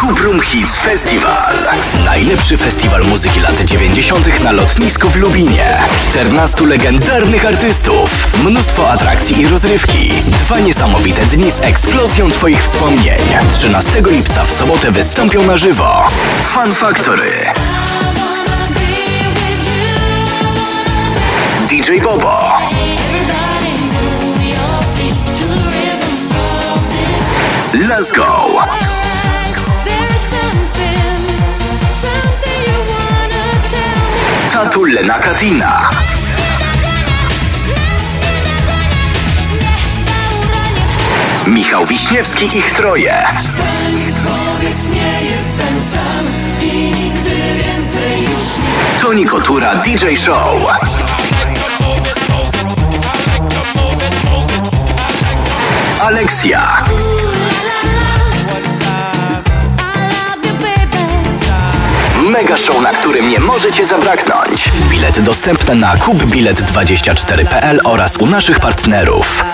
Hubrum Hits Festival. Najlepszy festiwal muzyki lat 90. na lotnisku w Lubinie. 14 legendarnych artystów. Mnóstwo atrakcji i rozrywki. Dwa niesamowite dni z eksplozją Twoich wspomnień. 13 lipca w sobotę wystąpią na żywo. Fun Factory. DJ Bobo. Let's go. Tatu Lena Katina. Michał Wiśniewski ich troje. I już nie Toni Kotura DJ Show. Alexia. Mega show, na którym nie możecie zabraknąć. Bilety dostępne na kupbilet24.pl oraz u naszych partnerów.